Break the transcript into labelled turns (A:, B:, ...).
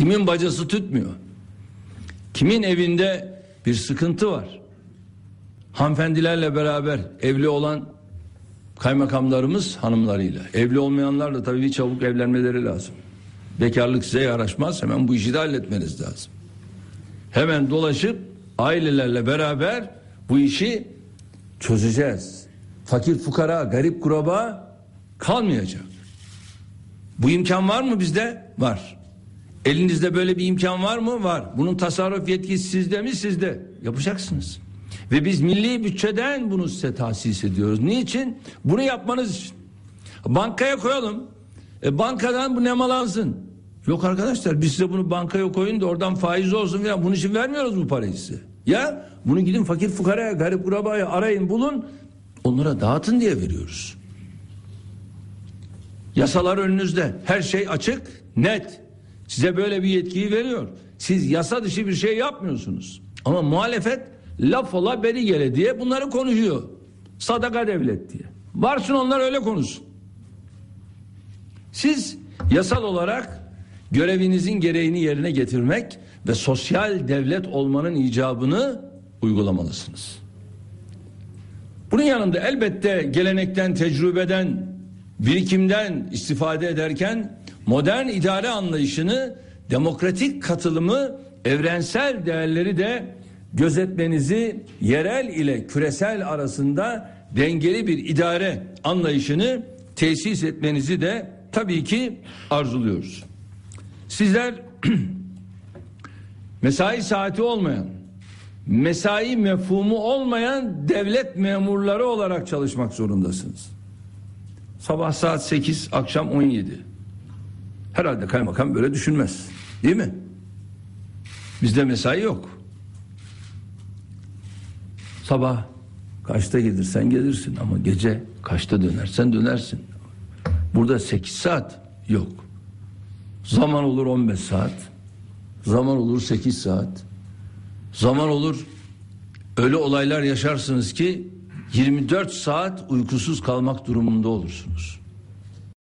A: Kimin bacası tütmüyor? Kimin evinde bir sıkıntı var? Hanımefendilerle beraber evli olan kaymakamlarımız hanımlarıyla. Evli olmayanlar da tabii çabuk evlenmeleri lazım. Bekarlık size yaraşmaz. Hemen bu işi de halletmeniz lazım. Hemen dolaşıp ailelerle beraber bu işi çözeceğiz. Fakir fukara, garip kuraba kalmayacak. Bu imkan var mı bizde? Var. Elinizde böyle bir imkan var mı? Var. Bunun tasarruf yetkisi sizde mi? Sizde. Yapacaksınız. Ve biz milli bütçeden bunu size tahsis ediyoruz. Niçin? Bunu yapmanız için. Bankaya koyalım. E, bankadan bu nemalansın. Yok arkadaşlar biz size bunu bankaya koyun da oradan faiz olsun falan. Bunun için vermiyoruz bu parayı size. Ya bunu gidin fakir fukaraya, garip kurabaya arayın bulun. Onlara dağıtın diye veriyoruz. Yasalar önünüzde. Her şey açık, net. Size böyle bir yetkiyi veriyor. Siz yasa dışı bir şey yapmıyorsunuz. Ama muhalefet laf ola beri gele diye bunları konuşuyor. Sadaka devlet diye. Varsın onlar öyle konuşsun. Siz yasal olarak görevinizin gereğini yerine getirmek ve sosyal devlet olmanın icabını uygulamalısınız. Bunun yanında elbette gelenekten, tecrübeden, birikimden istifade ederken modern idare anlayışını, demokratik katılımı, evrensel değerleri de gözetmenizi yerel ile küresel arasında dengeli bir idare anlayışını tesis etmenizi de tabii ki arzuluyoruz. Sizler mesai saati olmayan, mesai mefhumu olmayan devlet memurları olarak çalışmak zorundasınız. Sabah saat 8, akşam 17. Herhalde kaymakam böyle düşünmez. Değil mi? Bizde mesai yok. Sabah kaçta gelirsen gelirsin ama gece kaçta dönersen dönersin. Burada 8 saat yok. Zaman olur 15 saat. Zaman olur 8 saat. Zaman olur öyle olaylar yaşarsınız ki 24 saat uykusuz kalmak durumunda olursunuz.